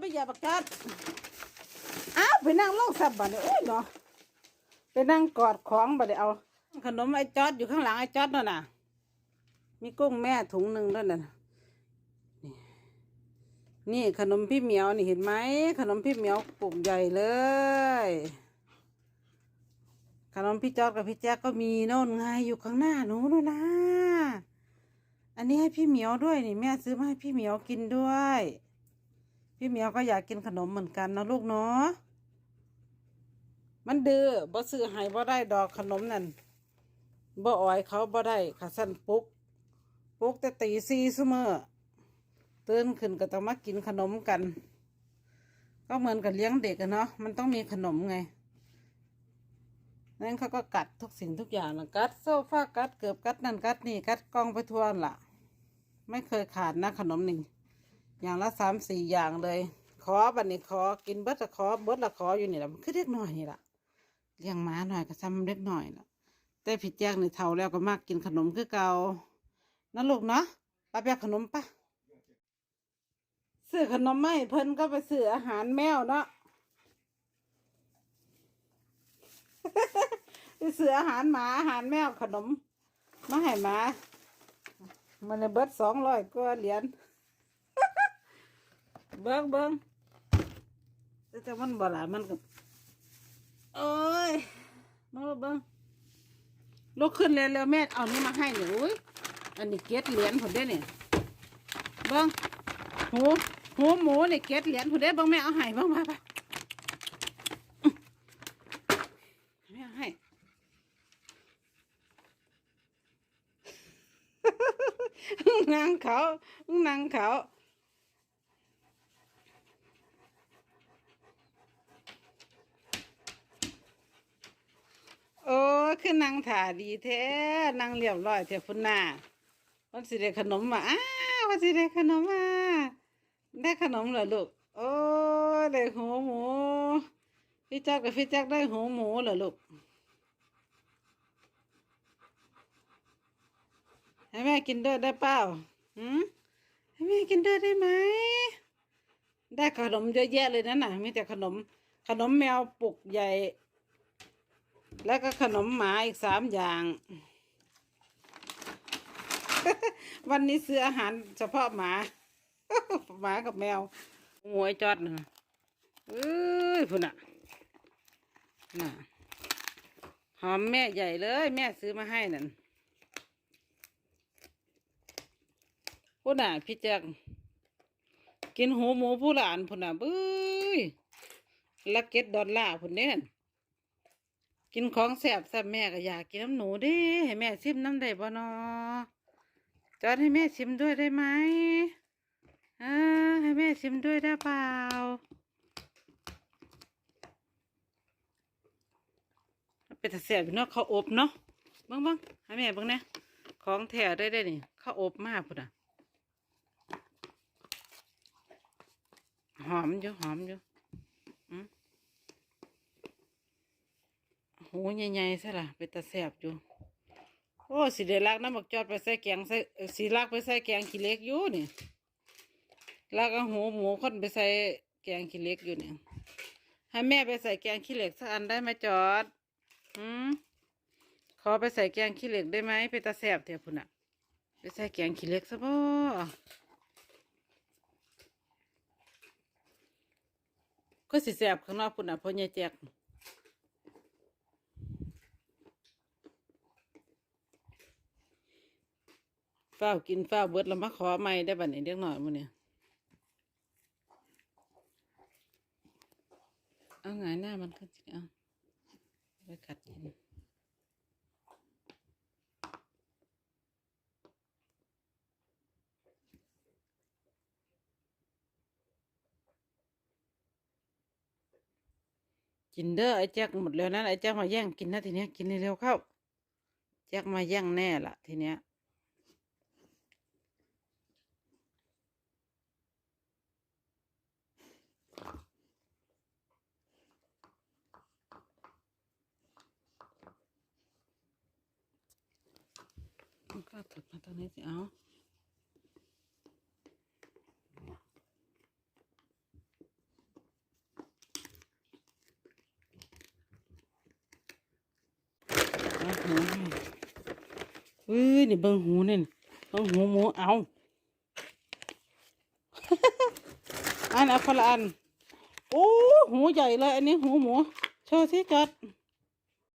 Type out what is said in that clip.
ไปอย่าประกาศอ้าวไปนั่งลงสับบัดนี้โอ้ยเนาะไปนั่งกอดของบัดนี้เอา ขนมไอ้จอดอยู่ข้างหลังไอ้จอดนั่นน่ะ มีกุ้งแม่ถุงหนึ่งด้วยน่ะนี่นี่ขนมพี่เหมียวนี่เห็นไหมขนมพี่เหมียวปุ่มใหญ่เลย ขนมพี่จอดกับพี่แจ๊กก็มีโน่นไงอยู่ข้างหน้าหนูนู่นนะอันนี้ให้พี่เหมียวด้วยนี่แม่ซื้อมาให้พี่เหมียวกินด้วย พี่เหมียวก็อยากกินขนมเหมือนกันนะลูกเนาะมันดื้อบ่ซื้อให้บ่ได้ดอกขนมนั่นบ่อ่อยเขาบ่ได้ขาสั้นปลุกปลุกแต่ตีสี่เสมอตื่นขึ้นก็ต้องมากินขนมกัน ก็เหมือนกับเลี้ยงเด็กอะเนาะมันต้องมีขนมไงนั้นเขาก็กัดทุกสิ่งทุกอย่างนะกัดโซฟากัดเกือบกัดนั่นกัดนี่กัดกล้องไปทั่วละไม่เคยขาดนะขนมหนี่ง อย่างละสามสี่อย่างเลย ขอบัดนี้ขอกินเบิดละขอเบิดละขออยู่นี่แหละมันคือเล็กหน่อยนี่ละเลี้ยงหม้าหน่อยก็ซ้ำเล็กหน่อยละแต่ผิดแจ้งในเท่าแล้วก็มากกินขนมคือเก่านั่นลูกเนาะไปไปเอาขนมปะซื้อขนมไม่เพิ่นก็ไปซื้ออาหารแมวเนาะไปซื้ออาหารหมาอาหารแมวขนมมาให้หมามันเลยเบิดสองร้อยกว่าเหรียญ เบิ้งเบิ้งแต่แต่มันบ่หลามันก็โอ้ยมาเบิ้งลุกขึ้นเร็วๆแม่เอานี่มาให้หนูยอันนี้เก็ดเหรียญผมได้เนี่ยเบิ้งหูหูหมูนี่เก็ดเหรียญผมได้เบิ้งแม่เอาให้เบิ้งมาไปแม่เอาให้นางเขานางเขา โอ้คือนางถ่าดีแท้นางเรียบร้อยเท้พุ่นหน้าวันสิได้ขนมมาอ้าววันสิได้ขนมมาได้ขนมเหรอลูกโอ้ได้หูหมู พี่แจ๊กกับพี่แจ๊กได้หูหมูเหรอลูกให้แม่กินด้วยได้เปล่าหืมให้แม่กินด้วยได้ไหม ได้ขนมเยอะแยะเลยนั่นน่ะมีแต่ขนม ขนมแมวปุกใหญ่ แล้วก็ขนมหมาอีกสามอย่าง วันนี้ซื้ออาหารเฉพาะหมา หมากับแมวหวยจอดนะเอ้ยพุ่นน่ะน่ะหอมแม่ใหญ่เลย แม่ซื้อมาให้นั่นพุ่นน่ะพี่แจ๊กกินหูหมูผู้หลานพุ่นน่ะบื้ยลักเก็ตดอลลาร์พุ่นเด่น กินของแสบแซ่บแม่ก็อยากกินน้ำหนูดิให้แม่ชิมน้ำได้บ่นอจอดให้แม่ชิมด้วยได้ไหมเออให้แม่ชิมด้วยได้เปล่าเป็นตาแสบอยู่เนาะเขาวอบเนาะบ้างบ้างให้แม่บ้างนะของแถวได้ได้นี่เขาวอบมากพุ่นอะหอมอยู่หอมอยู่อืม หูใหญ่ๆใช่ล่ะเป็นตาแสบอยู่ โอ้สีเดลักน้ำบักจอดไปใส่แกงใส่สีลักไปใส่แกงขี้เล็กอยู่นี่ลักหูหมูคนไปใส่แกงขี้เล็กอยู่เนี่ยให้แม่ไปใส่แกงขี้เหล็กสักอันได้ไหมจอดอืมขอไปใส่แกงขี้เหล็กได้ไหมเป็นตาแสบเถอะพุ่นอะไปใส่แกงขี้เหล็กซะบ่ก็สิแสบข้างนอกพุ่นอะพ่อใหญ่แจก ฝ้ากินฝ้าเบิดแล้วมาขอไม่ได้บัดนี้เด็กหน่อยมื้อนี้เอาไงหน้ามันก็สิเอาไปกัดกินกินเด้อไอ้แจ๊กหมดแล้วนะไอ้แจ๊กมาแย่งกินนะทีเนี้ยกินเร็วๆเข้าแจ๊กมาแย่งแน่ละทีเนี้ย ก็ถดมาตอนนี้สิเอาหูให้เฮ้ยนี่เบิ้งหูนี่เบิ้งหูหมูเอาอันอัพละอันโอ้หูใหญ่เลย อันนี้หูหมู โชว์ที่จัด